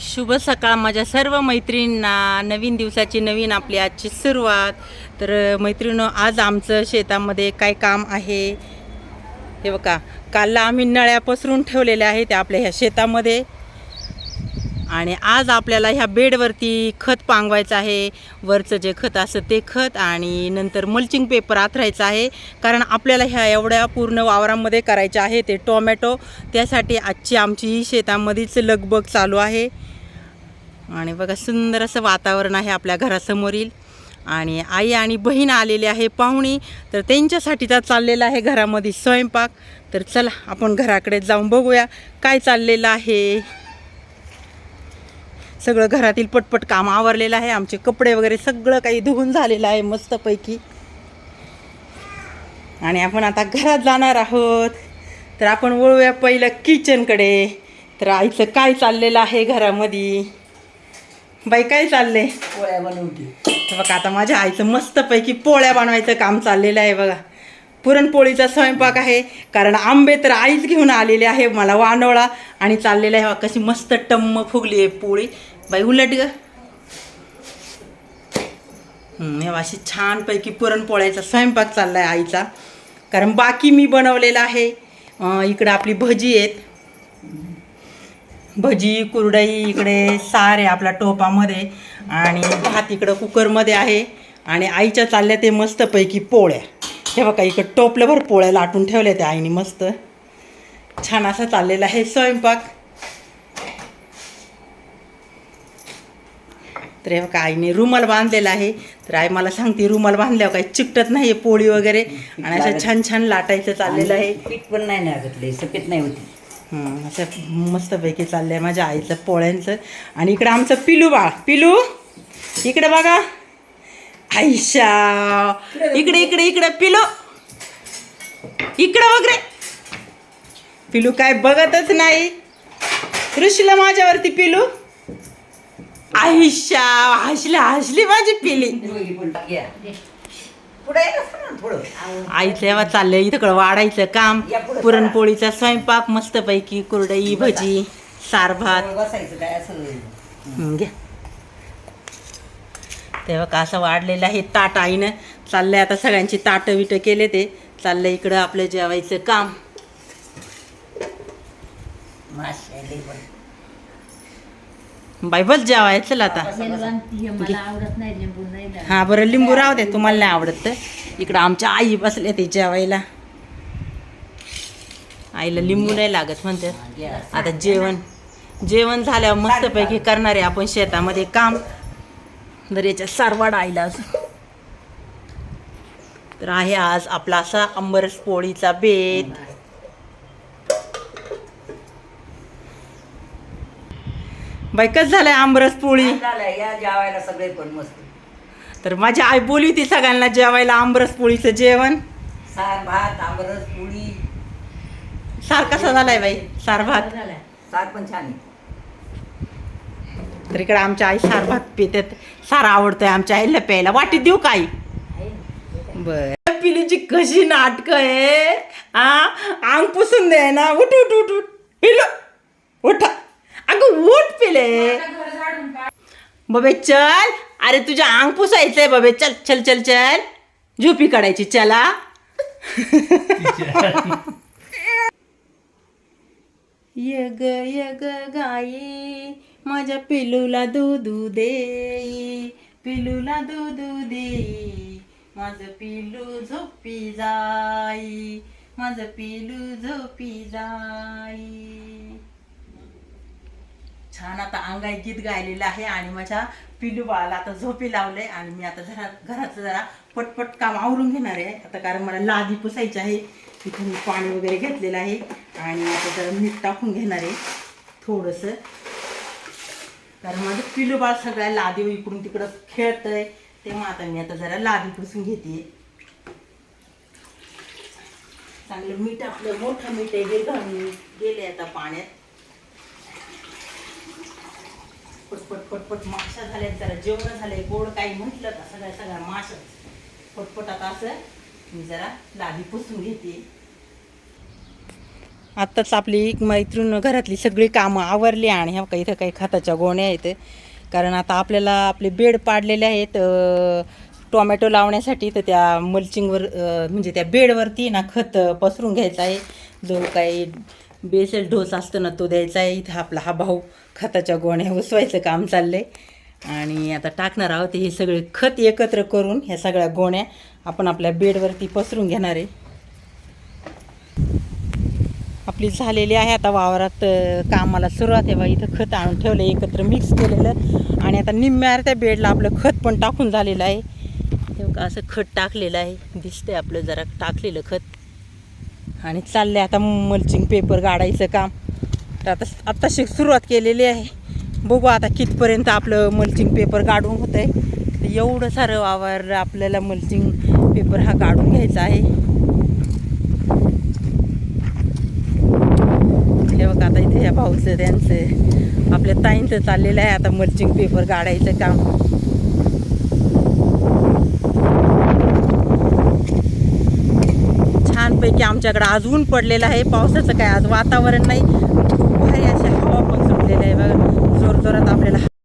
शुभ सकाळ माझ्या सर्व मैत्रिणींना. नवीन दिवसाची नवीन आपली आजची सुरुवात. तर मैत्रिणीनं आज आमचं शेतामध्ये काय काम आहे? हे बघा कालला आम्ही नळ्या पसरून ठेवलेल्या आहेत त्या आपल्या ह्या शेतामध्ये. आणि आज आपल्याला ह्या बेडवरती खत पांगवायचं आहे. वरचं जे खत असतं ते खत आणि नंतर मल्चिंग पेपर आथरायचं आहे. कारण आपल्याला ह्या एवढ्या पूर्ण वावरामध्ये करायच्या आहे ते टोमॅटो. त्यासाठी आजची आमची शेतामध्येच लगबग चालू आहे. आणि बघा सुंदर असं वातावरण आहे आपल्या घरासमोरील. आणि आई आणि बहीण आलेली आहे पाहुणी. तर त्यांच्यासाठीचा चाललेला आहे घरामध्ये स्वयंपाक. तर चला आपण घराकडे जाऊन बघूया काय चाललेलं आहे. सगळं घरातील पटपट काम आवरलेलं आहे. आमचे कपडे वगैरे सगळं काही धुवून झालेलं आहे मस्तपैकी. आणि आपण आता घरात जाणार आहोत. तर आपण वळूया पहिलं किचनकडे तर आईचं काय चाललेलं आहे घरामध्ये? बाई काय चाललंय? पोळ्या बनवते. तर बघा आता माझ्या आईचं मस्तपैकी पोळ्या बनवायचं काम चाललेलं आहे बघा. पुरणपोळीचा स्वयंपाक आहे. कारण आंबे तर आईच घेऊन आलेले आहे मला वानोळा. आणि चाललेलं आहे कशी मस्त टम्म फुगली आहे पोळी. बाई उलट ग. हे अशी छानपैकी पुरणपोळ्याचा स्वयंपाक चालला आहे आईचा. कारण बाकी मी बनवलेला आहे. इकडं आपली भजी आहेत. भजी कुरडई इकडे सार आहे आपल्या टोपामध्ये आणि भात इकडं कुकरमध्ये आहे. आणि आईच्या चालल्या ते मस्तपैकी पोळ्या. हे बघा इकडं टोपल्याभर पोळ्या लाटून ठेवल्या त्या आईने मस्त. छान असा चाललेला आहे स्वयंपाक. तर हे बघा आईने रुमाल बांधलेला आहे? तर आई मला सांगते रुमाल बांधल्यावर काही चिकटत नाही पोळी वगैरे. आणि असं छान छान लाटायचं चाललेलं आहे. पीठ पण नाही लागतले सफेद नाही होती. हं, असं मस्तपैकी चाललं आहे माझ्या आईचं पोळ्यांचं. आणि इकडं आमचं पिलू बाळ. पिलू इकडे बघा. आईशा. इकडे इकडे इकडे पिलू. इकडं वगैरे पिलू काय बघतच नाही. ऋषीला माझ्यावरती पिलू. आईशा हसली हसली माझी पिली. आईचं तेव्हा चाललंय इथं वाढायचं काम. पुरणपोळीचा स्वयंपाक मस्तपैकी कुरडई भजी सार भात. घ्या. तेव्हा का असं वाढलेलं आहे ताट आईनं. चाललंय आता सगळ्यांची ताटं विटं केले ते. चाललंय इकडं आपलं जेवायचं काम. बाई बस जेवायचं चल आता. मला आवडत नाही लिंबू नाही ना. हा बरं लिंबू राहू दे तुम्हाला नाही आवडत तर. इकडं आमच्या आई बसले ते जेवायला. आईला लिंबू नाही लागत म्हणते. आता जेवण जेवण झाल्यावर मस्तपैकी करणार आहे आपण शेतामध्ये काम. जर याच्या सारवाड आईला. तर आहे आज आपला असा अंबरस पोळीचा बेत. बाई कसं झालंय आंबरस पोळी? झालं, या जेवायला सगळे पण मस्त. तर माझी आई बोलली होती सगळ्यांना जेवायला आंबरस पोळीचं जेवण. सार भात आंबरस पुडी सार कसा झालाय बाई? सार भात. सार पण छान आहे. तर इकडे आमच्या आई सार भात पितात. सार आवडतोय आमच्या आईला प्यायला. वाटी देऊ का आई? बर. पिलीची कशी नाटक आहे? हा अंग पुसून दे ना. उठ उठ उठ उठ. पिलो उठा. उठ बबे चल. अरे तुझ्या अंग पुसायचंय बबे. चल चल चल चल. झोपी काढायची चला. यग यग गाई माझ्या पिलूला दूधू देई. पिलूला दूधू देई. माझं पिलू झोपी जाई. माझं पिलू झोपी जाई. छान आता अंगाई गीत गायलेलं आहे आणि माझ्या पिलू बाळाला आता झोपी लावलंय आणि मी आता जरा घराचं जरा पटपट काम आवरून घेणार आहे. आता कारण मला लादी पुसायची आहे. तिथे मी पाणी वगैरे घेतलेलं आहे आणि आता जरा मीठ टाकून घेणार आहे थोडंसं. कारण माझं पिलू बाळ सगळ्या लादी इकडून तिकडं खेळतंय. तेव्हा आता मी आता जरा लादी पुसून घेते. चांगलं मीठ आपलं मोठं मीठ आहे हे घालून गेले आता पाण्यात. पटपट पटपट माशा झाल्या जरा जेवण झालंय गोड काही म्हटलं का? सगळ्या सगळ्या माशा पटपट आता असं मी जरा लादी पुसून घेते. आत्ताच आपली एक मैत्रीण घरातली सगळी कामं आवरली आणि ह्या काही इथं काही खताच्या गोण्या आहेत. कारण आता आपल्याला आपले बेड पाडलेले आहेत टोमॅटो लावण्यासाठी. तर त्या मल्चिंगवर म्हणजे त्या बेडवरती ना खत पसरून घ्यायचं आहे. जो काही बेसल ढोस असतो ना तो द्यायचा आहे. इथं आपला हा भाऊ खताच्या गोण्या उसवायचं काम चाललंय. आणि आता टाकणार आहोत हे सगळे खत एकत्र करून ह्या सगळ्या गोण्या आपण आपल्या बेडवरती पसरून घेणार आहे. आपली झालेली आहे आता वावरात कामाला सुरुवात आहे बा. इथं खत आणून ठेवलं एकत्र मिक्स केलेलं. आणि आता निम्म्यावर त्या बेडला आपलं खत पण टाकून झालेलं आहे. हे असं खत टाकलेलं आहे. दिसतंय आपलं जरा टाकलेलं खत. आणि चाललं आहे आता मल्चिंग पेपर गाडायचं काम. आता आता आत्ताशी सुरुवात केलेली आहे. बघू आता कितपर्यंत आपलं मल्चिंग पेपर काढून होतं आहे एवढं सारं वावर आपल्याला मल्चिंग पेपर हा काढून घ्यायचा आहे. हे बघा आता इथे ह्या भाऊचं त्यांचं आपल्या ताईंचं चाललेलं आहे आता मल्चिंग पेपर काढायचं काम. छानपैकी आमच्याकडं आज ऊन पडलेलं आहे. पावसाचं काय आज वातावरण नाही. खूप भारी अशी हवा पण सुटलेलं आहे बघा. जोर जोरात आपल्याला